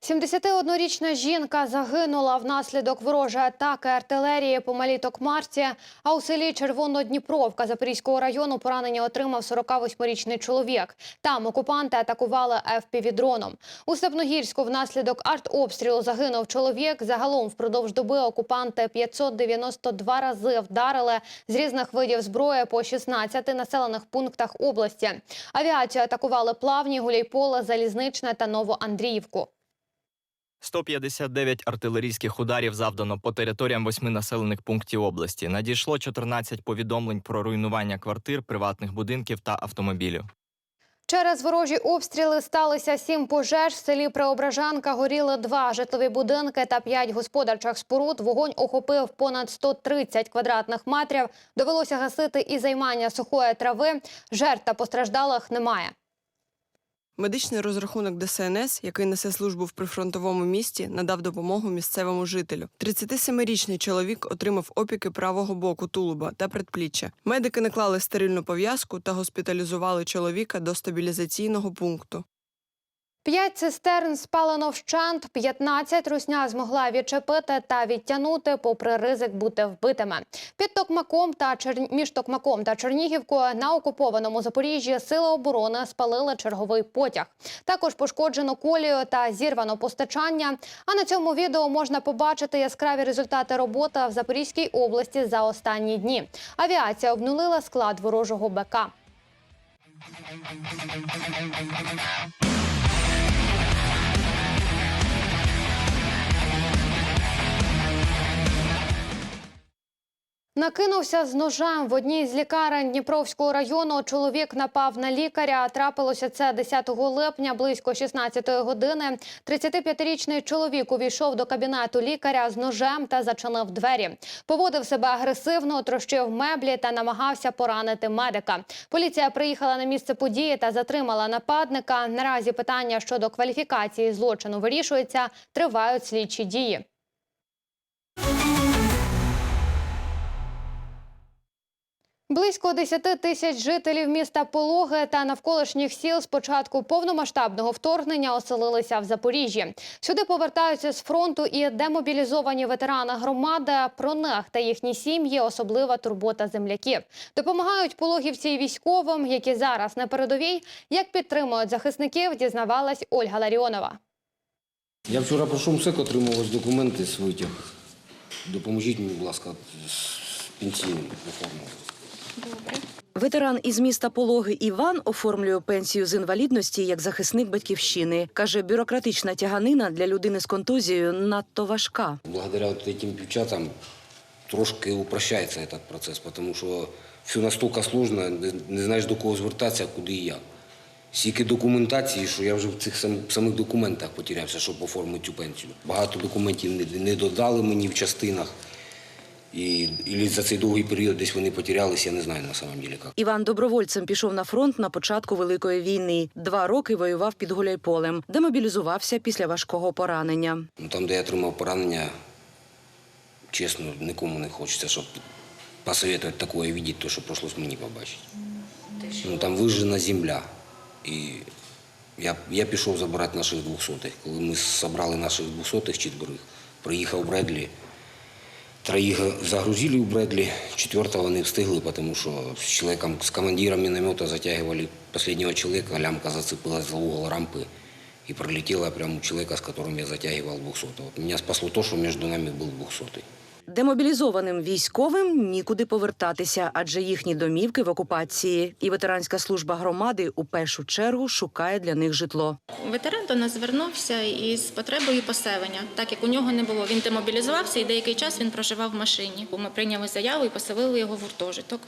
71-річна жінка загинула внаслідок ворожої атаки артилерії по малій Токмарці, а у селі Червонодніпровка Запорізького району поранення отримав 48-річний чоловік. Там окупанти атакували ФПВ-дроном. У Степногірську внаслідок артобстрілу загинув чоловік. Загалом впродовж доби окупанти 592 рази вдарили з різних видів зброї по 16 населених пунктах області. Авіацію атакували плавні, Гуляйполе, Залізничне та Новоандріївку. 159 артилерійських ударів завдано по територіям восьми населених пунктів області. Надійшло 14 повідомлень про руйнування квартир, приватних будинків та автомобілів. Через ворожі обстріли сталося сім пожеж. В селі Преображанка горіли два житлові будинки та п'ять господарчих споруд. Вогонь охопив понад 130 квадратних метрів. Довелося гасити і займання сухої трави. Жертв та постраждалих немає. Медичний розрахунок ДСНС, який несе службу в прифронтовому місті, надав допомогу місцевому жителю. 37-річний чоловік отримав опіки правого боку тулуба та предпліччя. Медики наклали стерильну пов'язку та госпіталізували чоловіка до стабілізаційного пункту. П'ять цистерн спалено вщент, 15 русня змогла відчепити та відтягнути, попри ризик бути вбитими. Під Токмаком та Чер... між Токмаком та Чернігівкою на окупованому Запоріжжі сили оборони спалили черговий потяг. Також пошкоджено колію та зірвано постачання. А на цьому відео можна побачити яскраві результати роботи в Запорізькій області за останні дні. Авіація обнулила склад ворожого БК. Накинувся з ножем в одній з лікарень Дніпровського району. Чоловік напав на лікаря. Трапилося це 10 липня близько 16 години. 35-річний чоловік увійшов до кабінету лікаря з ножем та зачинив двері. Поводив себе агресивно, трощив меблі та намагався поранити медика. Поліція приїхала на місце події та затримала нападника. Наразі питання щодо кваліфікації злочину вирішується. Тривають слідчі дії. Близько 10 тисяч жителів міста Пологи та навколишніх сіл з початку повномасштабного вторгнення оселилися в Запоріжжі. Сюди повертаються з фронту і демобілізовані ветерани громади. Про них та їхні сім'ї особлива турбота земляків. Допомагають пологівці й військовим, які зараз на передовій. Як підтримують захисників, дізнавалась Ольга Ларіонова. Я вчора пройшов МСЕК, отримав документи з витяг. Допоможіть мені, будь ласка, з пенсійним оформленням. Ветеран із міста Пологи Іван оформлює пенсію з інвалідності як захисник батьківщини. Каже, бюрократична тяганина для людини з контузією надто важка. Благодаря вот этим дівчатам трошки упрощається этот процес, тому що все настільки сложно, не- знаєш до кого звертатися, куди і як. Стільки документації, що я вже в цих самих документах потерявся, щоб оформити цю пенсію. Багато документів не, не додали мені в частинах. І, і за цей довгий період десь вони потерялися, я не знаю на самом деле як. Іван добровольцем пішов на фронт на початку Великої війни. Два роки воював під Гуляйполем, демобілізувався після важкого поранення. Ну, там, де я отримав поранення, чесно, нікому не хочеться, щоб посоветувати таке бачити, то, що прийшлось мені побачити. Ну, там вижжена земля. І я, я пішов забирати наших двохсотих. Коли ми зібрали наших двохсотих четверих, приїхав Бредлі, троїх загрузили у Бредлі, четвертого не встигли, тому що з чоловіком, з командиром міномета затягували останнього чоловіка, лямка зацепилась за угол рампи і прилетіла прямо у чоловіка, з яким я затягував 200 От Мене спасло то, що між нами был 200 Демобілізованим військовим нікуди повертатися, адже їхні домівки в окупації. І ветеранська служба громади у першу чергу шукає для них житло. Ветеран до нас звернувся із потребою поселення, так як у нього не було. Він демобілізувався і деякий час він проживав в машині. Ми прийняли заяву і поселили його в гуртожиток.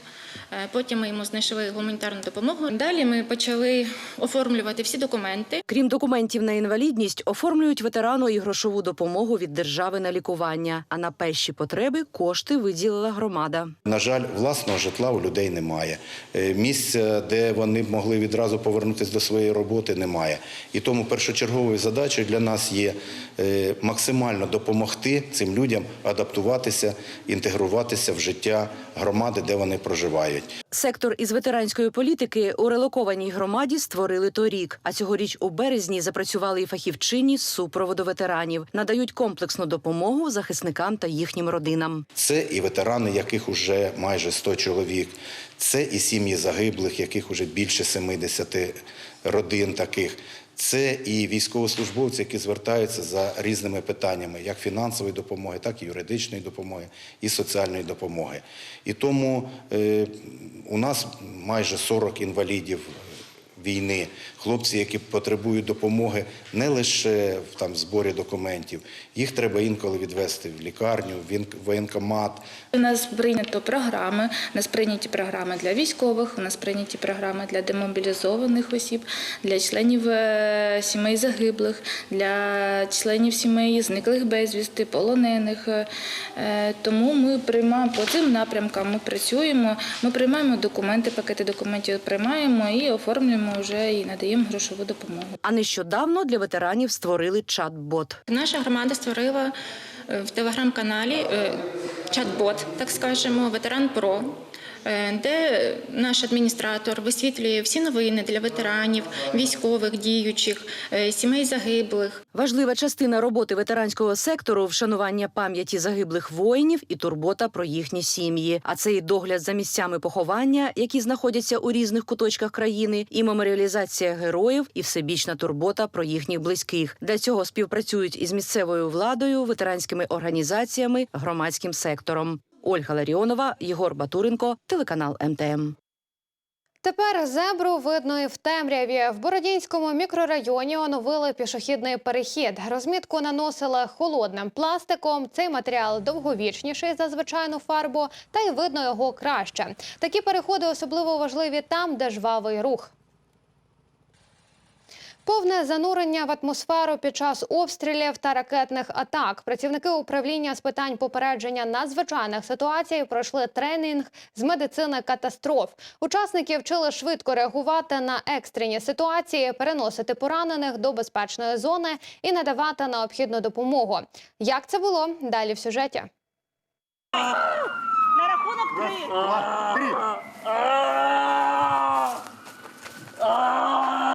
Е, Потім ми йому знайшли гуманітарну допомогу. Далі ми почали оформлювати всі документи. Крім документів на інвалідність, оформлюють ветерану і грошову допомогу від держави на лікування. А на пещі потреби потреби кошти виділила громада. На жаль, власного житла у людей немає. Е, Місця, де вони б могли відразу повернутися до своєї роботи, немає. І тому першочерговою задачею для нас є е, максимально допомогти цим людям адаптуватися, інтегруватися в життя громади, де вони проживають. Сектор із ветеранської політики у релокованій громаді створили торік. А цьогоріч у березні запрацювали і фахівчині з супроводу ветеранів, надають комплексну допомогу захисникам та їхнім родинам. Це і ветерани, яких уже майже 100 чоловік. Це і сім'ї загиблих, яких уже більше 70 родин таких. Це і військовослужбовці, які звертаються за різними питаннями, як фінансової допомоги, так і юридичної допомоги, і соціальної допомоги. І тому е, у нас майже 40 інвалідів війни, хлопці, які потребують допомоги не лише в там зборі документів, їх треба інколи відвести в лікарню, в воєнкомат, У нас прийнято програми. У нас прийняті програми для військових, у нас прийняті програми для демобілізованих осіб, для членів е, сімей загиблих, для членів сімей зниклих безвісти, полонених. Е, Тому ми приймаємо по цим напрямкам. Ми працюємо. Ми приймаємо документи, пакети документів приймаємо і оформлюємо вже і надаємо грошову допомогу. А нещодавно для ветеранів створили чат-бот. Наша громада створила е, в телеграм-каналі е, чат-бот, так скажемо, ветеран Про. Е, Де наш адміністратор висвітлює всі новини для ветеранів, військових, діючих, е, сімей загиблих, Важлива частина роботи ветеранського сектору вшанування пам'яті загиблих воїнів і турбота про їхні сім'ї. А це і догляд за місцями поховання, які знаходяться у різних куточках країни, і меморіалізація героїв, і всебічна турбота про їхніх близьких. Для цього співпрацюють із місцевою владою, ветеранськими організаціями, громадським сектором. Ольга Ларіонова, Єгор Батуренко, телеканал МТМ. Тепер зебру видно і в темряві. В Бородінському мікрорайоні оновили пішохідний перехід. Розмітку наносили холодним пластиком. Цей матеріал довговічніший за звичайну фарбу, та й видно його краще. Такі переходи особливо важливі там, де жвавий рух. Повне занурення в атмосферу під час обстрілів та ракетних атак. Працівники управління з питань попередження надзвичайних ситуацій пройшли тренінг з медицини катастроф. Учасники вчили швидко реагувати на екстрені ситуації, переносити поранених до безпечної зони і надавати необхідну допомогу. Як це було далі в сюжеті? На рахунок три.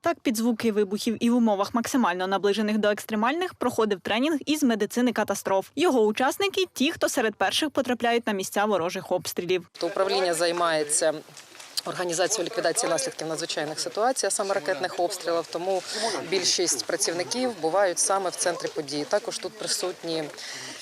Так, під звуки вибухів і в умовах максимально наближених до екстремальних проходив тренінг із медицини катастроф. Його учасники ті, хто серед перших потрапляють на місця ворожих обстрілів. То управління займається організацією ліквідації наслідків надзвичайних ситуацій, а саме ракетних обстрілів. Тому більшість працівників бувають саме в центрі події. Також тут присутні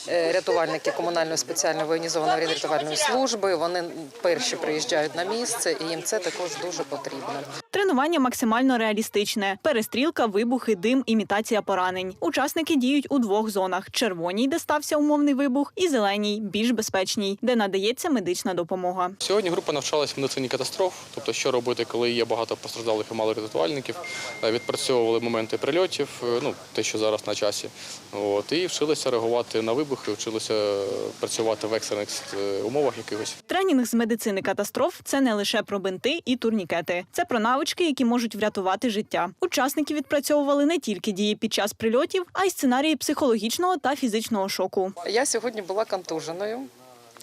е, рятувальники комунальної спеціальної воєнізованої аварійно-рятувальної служби. Вони перші приїжджають на місце, і їм це також дуже потрібно. Тренування максимально реалістичне: перестрілка, вибухи, дим, імітація поранень. Учасники діють у двох зонах: червоній, де стався умовний вибух, і зеленій, більш безпечній, де надається медична допомога. Сьогодні група навчалась медицині катастроф, тобто що робити, коли є багато постраждалих і мало рятувальників. Е, Відпрацьовували моменти прильотів, е, ну те, що зараз на часі. От і вчилися реагувати на вибухи, вчилися працювати в екстрених е, умовах якихось. Тренінг з медицини катастроф це не лише про бинти і турнікети, це про навички, які можуть врятувати життя. Учасники відпрацьовували не тільки дії під час прильотів, а й сценарії психологічного та фізичного шоку. Я сьогодні була контуженою.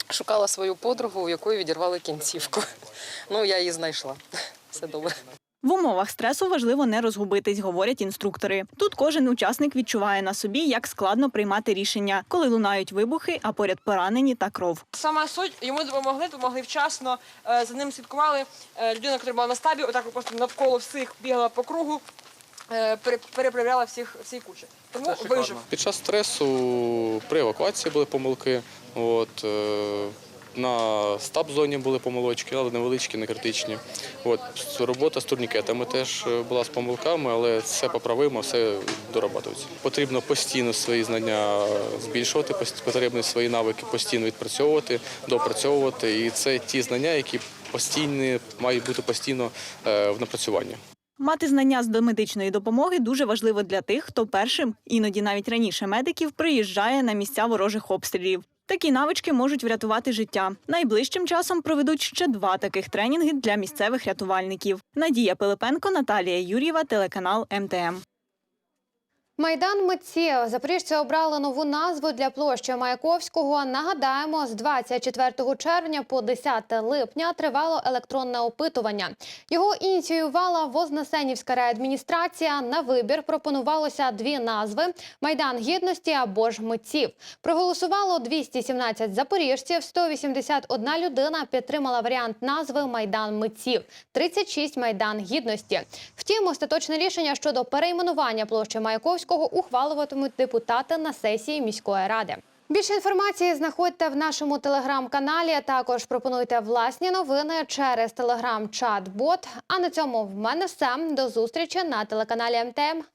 Шукала свою подругу, у якої відірвали кінцівку. Ну, я її знайшла. Все добре. В умовах стресу важливо не розгубитись, говорять інструктори. Тут кожен учасник відчуває на собі, як складно приймати рішення, коли лунають вибухи, а поряд поранені та кров. Сама суть йому допомогли, допомогли вчасно. е, За ним слідкували. Е, Людина, яка була на стабі, отак просто навколо всіх бігала по кругу, е, перепровіряла всіх всі кучі. Тому вижив. Під час стресу при евакуації були помилки. От, е, на стаб-зоні були помилочки, але невеличкі, не критичні. От, робота з турнікетами теж е, була з помилками, але все поправимо, все дорабатується. Потрібно постійно свої знання збільшувати, потрібно свої навики постійно відпрацьовувати, допрацьовувати. І це ті знання, які постійні, мають бути постійно е, в напрацюванні. Мати знання з домедичної допомоги дуже важливо для тих, хто першим, іноді навіть раніше медиків, приїжджає на місця ворожих обстрілів. Такі навички можуть врятувати життя. Найближчим часом проведуть ще два таких тренінги для місцевих рятувальників. Надія Пилипенко, Наталія Юр'єва, телеканал МТМ. Майдан митців запоріжці обрали нову назву для площі Маяковського. Нагадаємо, з 24 червня по 10 липня тривало електронне опитування. Його ініціювала Вознесенівська райадміністрація. На вибір пропонувалося дві назви: Майдан гідності або ж митців. Проголосувало 217 запоріжців. 181 людина підтримала варіант назви Майдан митців, 36 Майдан гідності. Втім, остаточне рішення щодо перейменування площі Маяковського ухвалюватимуть депутати на сесії міської ради. Більше інформації знаходьте в нашому телеграм-каналі. Також пропонуйте власні новини через телеграм-чат-бот. А на цьому в мене все. До зустрічі на телеканалі МТМ.